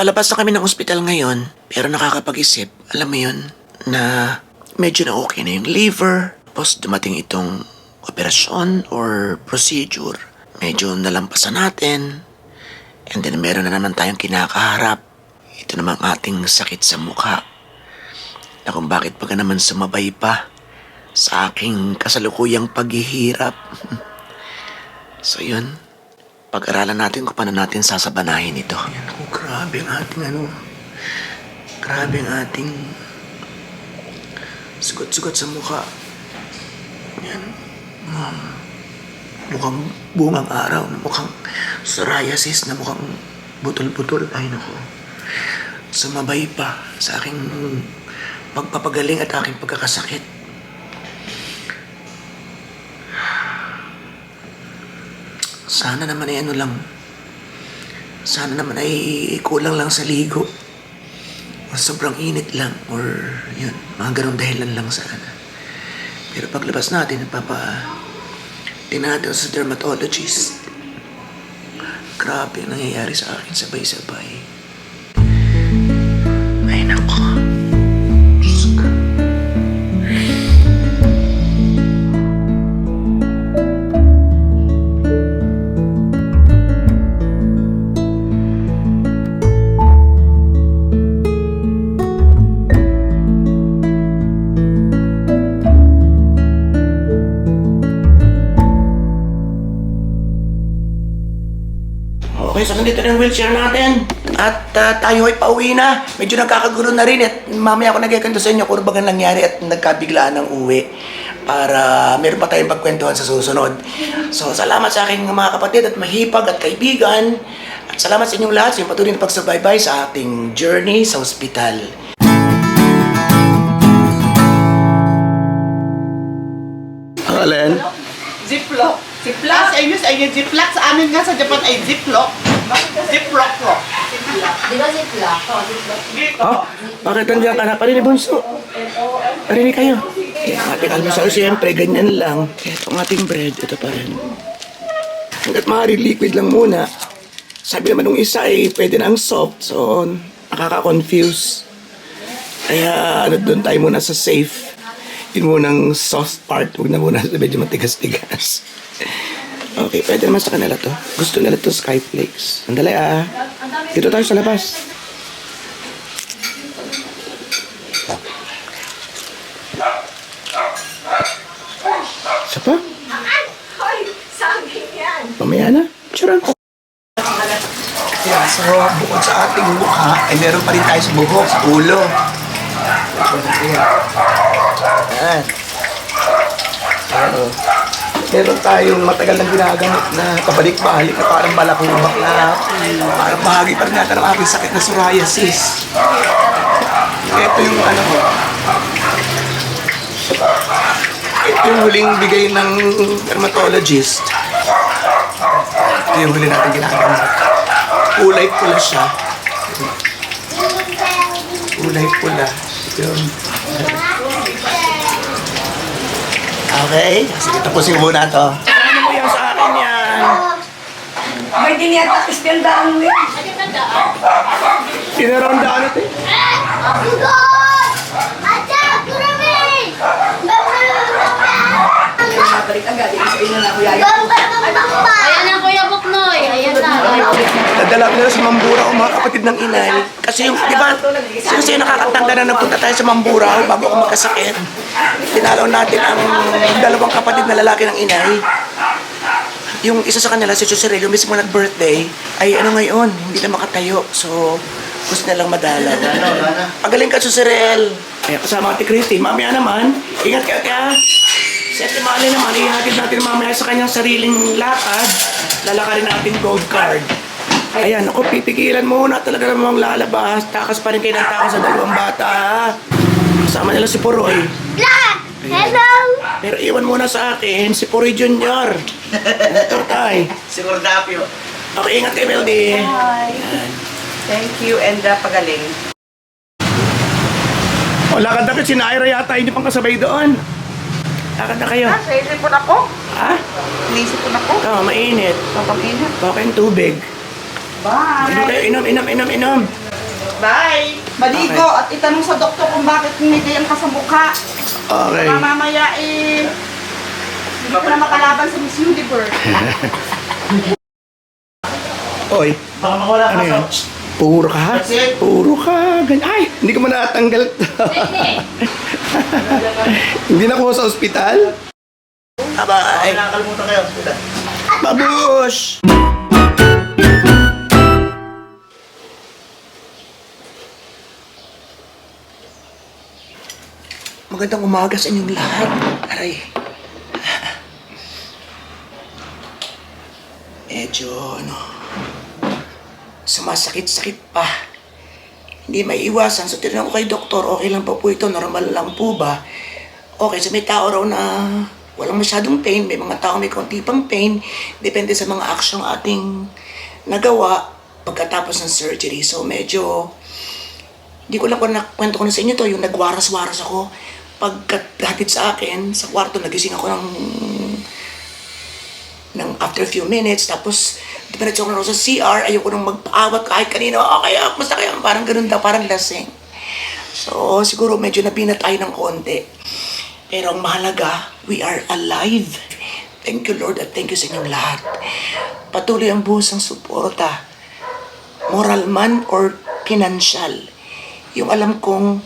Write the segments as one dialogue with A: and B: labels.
A: palabas na kami ng ospital ngayon, pero nakakapag-isip, alam mo yun, na medyo na okay na yung liver, tapos dumating itong operasyon or procedure. Medyo nalampasan natin, and then meron na naman tayong kinakaharap. Ito namang ating sakit sa mukha. Na kung bakit pa naman sumabay pa sa aking kasalukuyang paghihirap. so yun, pag-aralan natin kung paano natin sasabanahin ito. Yan grabe ang ating ano, grabe ang ating sugat-sugat sa mukha. Yan. Um, mukhang bungang araw, mukhang psoriasis, na mukhang butol-butol. Ay nako. Sumabay pa sa aking pagpapagaling at aking pagkakasakit. Sana naman ay ano lang. Sana naman ay kulang lang sa ligo. Sobrang init lang. Or yun, mga ganong dahilan lang sana. Pero paglabas natin, nagpapa... Tingnan natin sa dermatologist. Grabe ang nangyayari sa akin sabay-sabay. Okay, so nandito na yung wheelchair natin. At ah, tayo ay pauwi na. Medyo nagkakagulo na rin at mamaya ako nagkikwento sa inyo kung ano bagang nangyari at nagkabiglaan ng uwi para meron pa tayong pagkwentuhan sa susunod. So, salamat sa aking mga kapatid at mahipag at kaibigan. At salamat sa inyong lahat sa inyong patuloy na pagsubaybay sa ating journey sa ospital. Alin?
B: Ziploc. Ziploc. Sa inyo, sa inyo, Ziploc. Sa amin nga sa Japan ay Ziploc. Ziploc po.
C: Di ba ziplock? Oo, ziplock.
A: Oh, bakit nandiyan ka na? Parinig bunso. Parinig kayo. Ang ating almusal, siyempre, ganyan lang. Ito ang ating bread, ito pa rin. Hanggat maaari, liquid lang muna. Sabi naman nung isa eh, pwede na ang soft. So, nakaka-confuse. Kaya, ano, doon tayo muna sa safe. Yun munang soft part. Huwag na muna sa medyo matigas-tigas. Okay, pwede naman sa kanila to. Gusto nila to skyflakes. Andali ah. Dito tayo sa labas. Isa pa? Mamaya na. Charan. Yeah, so bukod sa ating mukha, ay meron pa rin tayo sa buhok, sa ulo. Yan. So, meron tayong matagal na ginagamit na pabalik-balik na parang balakubak na parang bahagi pa rin natin ng aking sakit na psoriasis. Ito yung ano ko. Ito yung huling bigay ng dermatologist. Ito yung huli natin ginagamit. Kulay pula siya. Kulay pula. Ito yung... Okay. Sige, tapusin mo muna to. Ano mo yan sa akin yan?
C: May diniyata iskandaan mo yan.
A: Pinaronda natin.
C: Mabalik agad. Sa inyo na kuya.
D: Ayan na, Kuya. Ayan na.
A: Nadala ko nila sa Mamburao, mga kapatid ng inay. Kasi yung, di ba, kasi nakakatanda na nagpunta tayo sa Mamburao bago ako magkasakit. Tinalaw natin ang dalawang kapatid na lalaki ng inay. Yung isa sa kanila, si Chuserel, yung mismo nag-birthday, ay ano ngayon, hindi na makatayo. So, gusto nilang madalaw. Pagaling ka, Chuserel. Kaya kasama ati Christy, mamaya naman, ingat ka ka. Si Ate Mali naman, ihatid natin mamaya sa kanyang sariling lakad. Lalakarin natin gold card. Ayan, ako, pipigilan muna talaga namang lalabas. Takas pa rin kayo ng takas sa dalawang bata. ha? Kasama nila si Poroy.
D: Hello!
A: Pero iwan muna sa akin, si Poroy Junior. Ito, tay.
B: Si Gordapio.
A: Okay, ingat kayo, Meldy.
B: Thank you and uh, pagaling.
A: O, lakad na kayo. Si Naira yata, hindi pang kasabay doon. Lakad na kayo.
B: Ah, naisip po na po.
A: Ha?
B: Naisip po na po.
A: Oo, mainit.
B: Papang init.
A: Okay, tubig.
B: Bye.
A: Inom kayo, inom, inom, inom, inom.
B: Bye! Maligo at itanong sa doktor kung bakit may ganyan ka sa mukha.
A: Okay.
B: Baka mamaya eh, hindi ka na makalaban sa Miss Universe.
A: Oy,
E: Baka makawala ka
A: ano
E: sa...
A: yan? Puro ka ha?
E: That's it.
A: Puro ka. Ay, hindi ko man natanggal to. hindi na ako sa ospital? Bye-bye.
E: Nakakalimutan kayo. Tita.
A: Babush! Magandang umaga sa inyong lahat. Aray. Medyo, ano, sumasakit-sakit pa. Hindi may iwasan. So, tinanong ko kay doktor, okay lang pa po ito, normal lang po ba? Okay, so may tao raw na walang masyadong pain, may mga tao may konti pang pain, depende sa mga aksyong ating nagawa pagkatapos ng surgery. So medyo, hindi ko lang kung nakwento ko na sa inyo to, yung nagwaras-waras ako, pagkatid sa akin, sa kwarto, nagising ako ng ng after few minutes, tapos diretso ako na sa CR, ayoko nang magpaawat kahit kanino, okay, ah, basta kaya, parang ganun daw, parang lasing. So, siguro medyo nabina tayo ng konti. Pero ang mahalaga, we are alive. Thank you Lord at thank you sa inyong lahat. Patuloy ang buhos ng suporta. Moral man or financial. Yung alam kong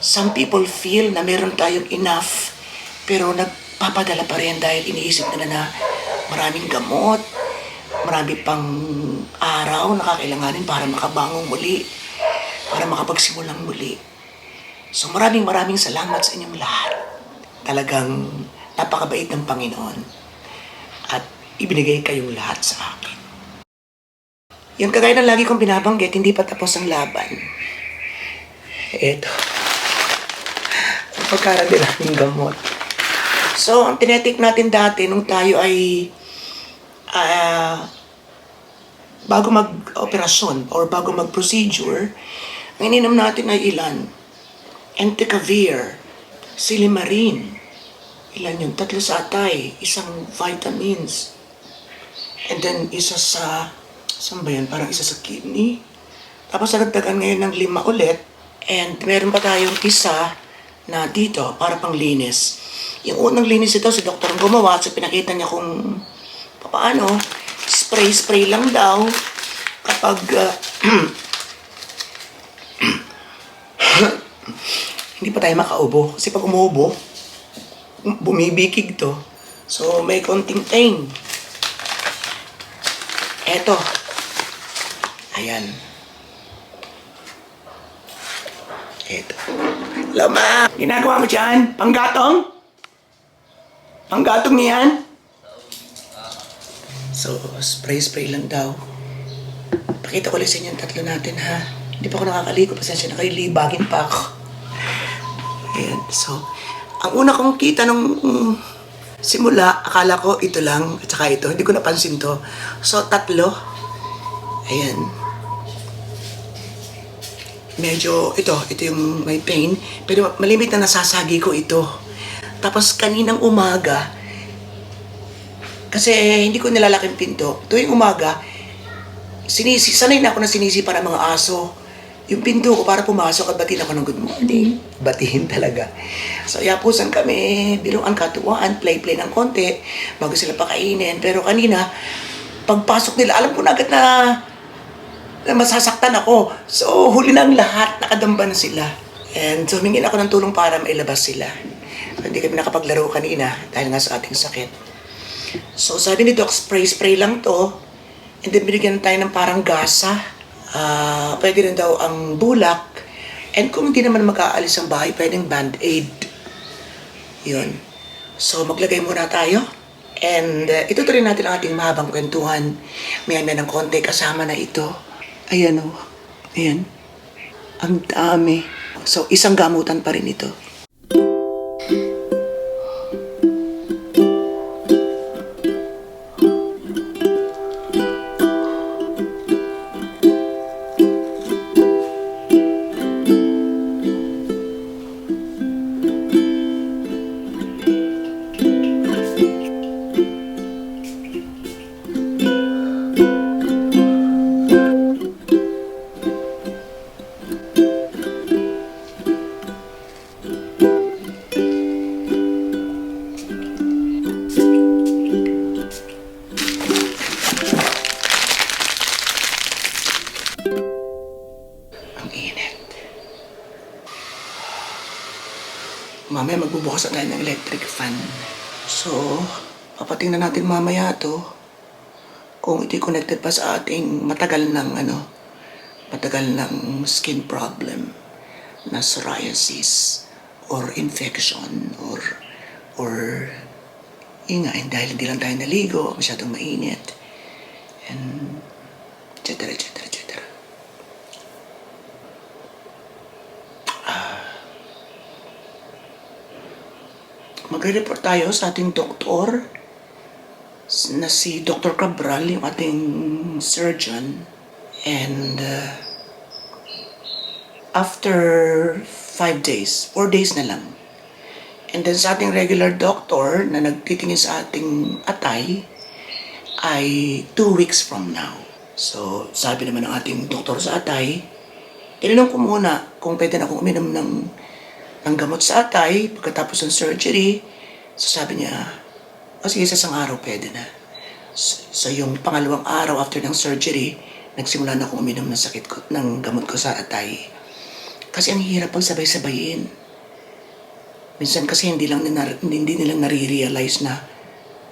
A: some people feel na meron tayong enough pero nagpapadala pa rin dahil iniisip nila na maraming gamot, marami pang araw na kakailanganin para makabangong muli, para makapagsimulang muli. So maraming maraming salamat sa inyong lahat. Talagang napakabait ng Panginoon. At ibinigay kayong lahat sa akin. Yung kagaya ng lagi kong binabanggit, hindi pa tapos ang laban. Eto. Ang pagkaran din namin gamot. So, ang tinetik natin dati nung tayo ay ah, bago mag-operasyon or bago mag-procedure, ang ininom natin ay ilan? Entecavir, Silimarin, ilan yun? Tatlo sa atay, isang vitamins, and then isa sa, saan ba yan? Parang isa sa kidney. Tapos nagdagan ngayon ng lima ulit, and meron pa tayong isa na dito, para pang linis. Yung unang linis ito, si doktor ang gumawa, so pinakita niya kung paano, spray-spray lang daw, kapag ah, hindi pa tayo makaubo. Kasi pag umuubo, bumibikig to. So, may konting pain. Eto. Ayan. Eto. Hello, ma. Ginagawa mo dyan? Panggatong? Panggatong niyan? So, spray-spray lang daw. Pakita ko ulit sa inyo yung tatlo natin, ha? Hindi pa ako nakakaligo. Pasensya na kayo, libagin pa ako. Ayan, so, ang una kong kita nung simula, akala ko ito lang, at saka ito. Hindi ko napansin to. So, tatlo. Ayan. Medyo, ito, ito yung may pain. Pero malimit na nasasagi ko ito. Tapos kaninang umaga, kasi hindi ko nilalaking pinto. Tuwing umaga, sinisi, sanay na ako na sinisi para mga aso. Yung pinto ko para pumasok at batiin ako ng good morning. Batiin talaga. So, yapusan kami, biruan katuwaan, play-play ng konti, bago sila pakainin. Pero kanina, pagpasok nila, alam ko na agad na, na masasaktan ako. So, huli na ang lahat, nakadamba na sila. And so, humingin ako ng tulong para mailabas sila. Hindi kami nakapaglaro kanina dahil nga sa ating sakit. So, sabi ni Doc, spray-spray lang to. And then, binigyan tayo ng parang gasa. Ah, pwede rin daw ang bulak. And kung hindi naman mag-aalis ang bahay, pwedeng band-aid. Yun. So, maglagay muna tayo. And uh, itutuloy natin ang ating mahabang kwentuhan. Maya-maya ng konti kasama na ito. Ayan o. Ayan. Ang dami. So, isang gamutan pa rin ito. Magbubukas na ng electric fan. So, papatingnan natin mamaya to kung ito'y connected pa sa ating matagal ng ano, matagal ng skin problem na psoriasis or infection or or yun nga, dahil hindi lang tayo naligo, masyadong mainit and et cetera, et magre-report tayo sa ating doktor na si Dr. Cabral, yung ating surgeon. And uh, after five days, four days na lang. And then sa ating regular doctor na nagtitingin sa ating atay ay two weeks from now. So, sabi naman ng ating doktor sa atay, tinanong ko muna kung pwede na akong uminom ng ng gamot sa atay pagkatapos ng surgery. So sabi niya, o sige, sa isang araw pwede na. So, yung pangalawang araw after ng surgery, nagsimula na akong uminom ng sakit ko, ng gamot ko sa atay. Kasi ang hirap pag sabay-sabayin. Minsan kasi hindi lang nila, hindi nila nare-realize na,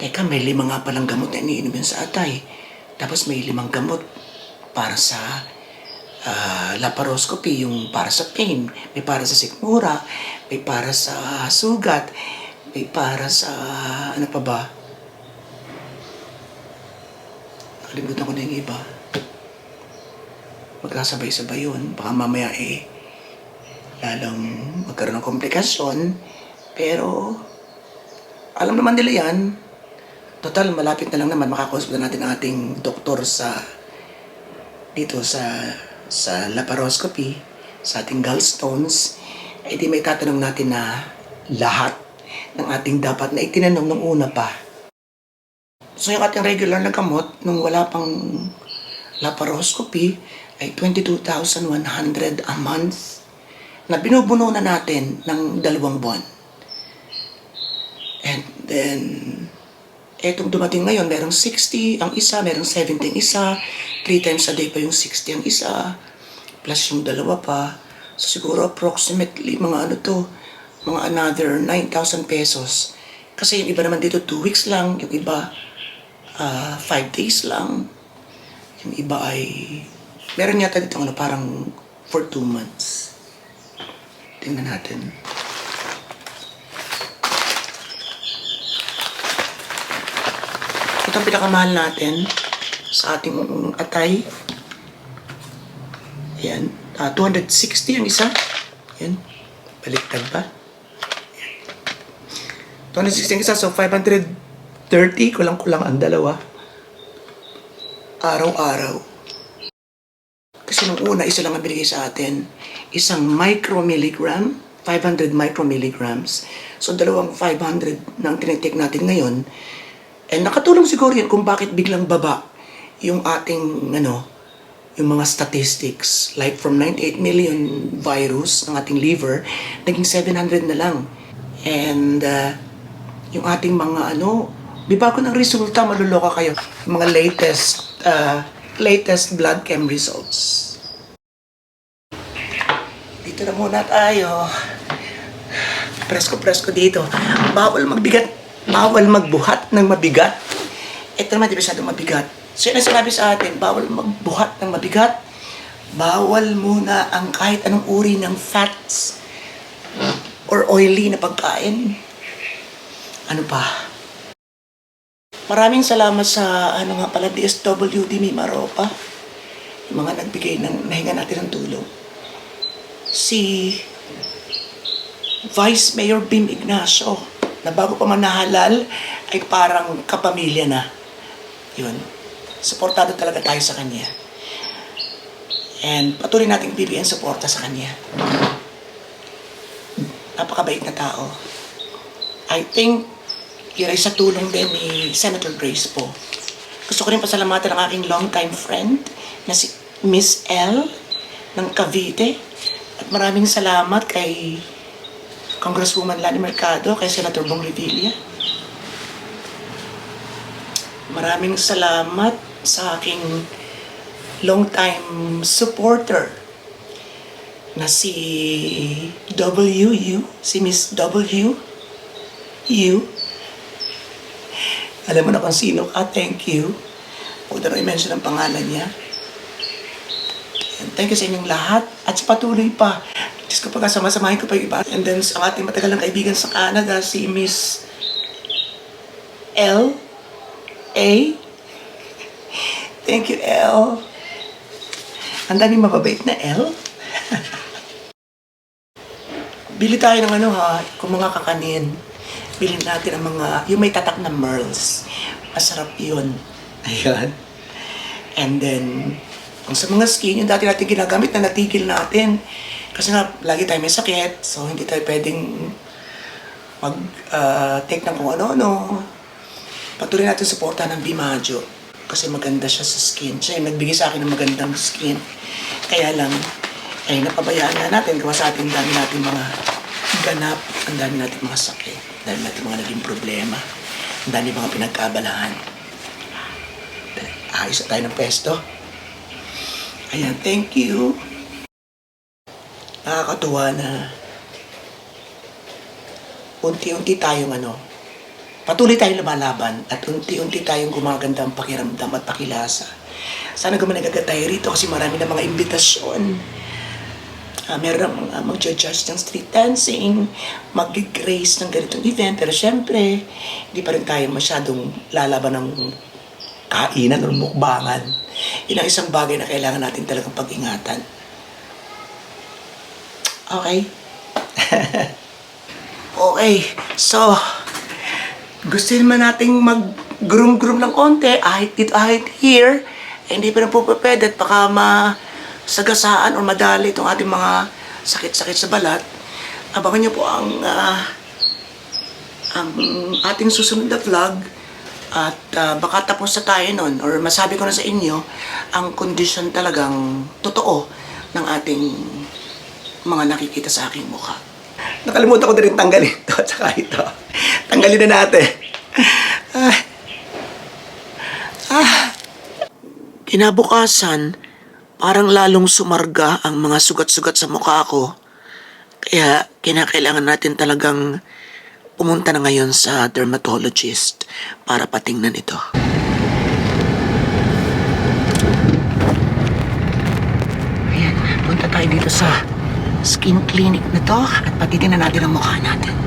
A: teka, may lima nga palang gamot na iniinom yun sa atay. Tapos may limang gamot para sa ah, laparoscopy, yung para sa pain, may para sa sikmura, may para sa sugat, may para sa ano pa ba? Nakalimutan ko na yung iba. Magkasabay-sabay yun. Baka mamaya eh, lalong magkaroon ng komplikasyon. Pero, alam naman nila yan. Total, malapit na lang naman makakausap na natin ang ating doktor sa dito sa sa laparoscopy, sa ating gallstones, ay di may tatanong natin na lahat ng ating dapat na itinanong nung una pa. So yung ating regular na gamot, nung wala pang laparoscopy, ay 22,100 a month na binubuno na natin ng dalawang buwan. And then, etong dumating ngayon, merong 60 ang isa, merong 70 ang isa, 3 times a day pa yung 60 ang isa, plus yung dalawa pa. So siguro approximately mga ano to, mga another 9,000 pesos. Kasi yung iba naman dito 2 weeks lang, yung iba 5 days lang. Yung iba ay, meron yata dito ano, parang for 2 months. Tingnan natin. Ito ang pinakamahal natin sa ating atay. Ayan. Ah, 260 yung isa. Ayan. Baliktad pa. Ayan. 260 yung isa. So, 530. Kulang-kulang ang dalawa. Araw-araw. Kasi nung una, isa lang ang binigay sa atin. Isang micromilligram, 500 micromilligrams. So, dalawang 500 na ang tinitake natin ngayon. And nakatulong siguro yun kung bakit biglang baba yung ating, ano, yung mga statistics. Like from 98 million virus ng ating liver, naging 700 na lang. And uh, yung ating mga, ano, may bago ng resulta, maluloka kayo. Yung mga latest, uh, latest blood chem results. Dito na muna tayo. Presko-presko dito. Bawal magbigat. Bawal magbuhat ng mabigat. Ito naman, di masyadong mabigat. So yun ang sinabi sa atin, bawal magbuhat ng mabigat. Bawal muna ang kahit anong uri ng fats or oily na pagkain. Ano pa? Maraming salamat sa ano nga pala DSWD Mimaropa. Yung mga nagbigay ng nahinga natin ng tulong. Si Vice Mayor Bim Ignacio na bago pa man nahalal ay parang kapamilya na. Yun. Suportado talaga tayo sa kanya. And patuloy nating bibigyan suporta sa kanya. Napakabait na tao. I think yun ay sa tulong din ni Senator Grace po. Gusto ko rin pasalamatan ang aking longtime friend na si Miss L ng Cavite. At maraming salamat kay Congresswoman Lani Mercado, kay Senator Bong Revilla. Maraming salamat sa aking long-time supporter na si W.U. Si Miss W. U. Alam mo na kung sino ka. Thank you. Huwag na i-mention ang pangalan niya. And thank you sa inyong lahat. At sa patuloy pa. Diyos ko pagka samasamahin ko pa yung iba. And then sa ating matagal ng kaibigan sa Canada, si Miss L. A. Thank you, L. Ang daming mababait na L. Bili tayo ng ano ha, kung mga kakanin. Bilhin natin ang mga, yung may tatak na merls. Masarap yun. Ayan. And then, kung sa mga skin, yung dati natin ginagamit na natigil natin. Kasi nga, lagi tayo may sakit. So, hindi tayo pwedeng mag-take ng kung ano-ano. Patuloy natin suportahan ng Bimajo. Kasi maganda siya sa skin. Siya yung nagbigay sa akin ng magandang skin. Kaya lang, ay napabayaan na natin. Gawa sa ating dami natin mga ganap. Ang dami natin mga sakit. Ang dami natin mga naging problema. Ang dami mga pinagkabalahan. Ayos na tayo ng pesto. Ayan, thank you. Nakakatuwa na unti-unti tayong ano, patuloy tayong lumalaban at unti-unti tayong gumaganda ang pakiramdam at pakilasa. Sana gumanagagat tayo rito kasi marami na mga imbitasyon. Uh, meron ang mga mag-judge ng street dancing, mag-grace ng ganitong event. Pero syempre, hindi pa rin tayo masyadong lalaban ng kainan o mukbangan. Yun ang isang bagay na kailangan natin talagang pag-ingatan. Okay? okay, so, gusto naman nating mag-groom-groom ng konti, ahit dito, ahit here, eh, hindi pa na po pwede at baka masagasaan o madali itong ating mga sakit-sakit sa balat. Abangan niyo po ang, ah, ang ating susunod na vlog at ah, baka tapos na tayo nun or masabi ko na sa inyo ang kondisyon talagang totoo ng ating mga nakikita sa aking mukha. Nakalimutan ko na rin tanggalin ito at saka ito. Tanggalin na natin. Ah. Ah. Kinabukasan, parang lalong sumarga ang mga sugat-sugat sa mukha ko. Kaya kinakailangan natin talagang pumunta na ngayon sa dermatologist para patingnan ito. Ayan, punta tayo dito sa skin clinic na to at patitingnan natin ang mukha natin.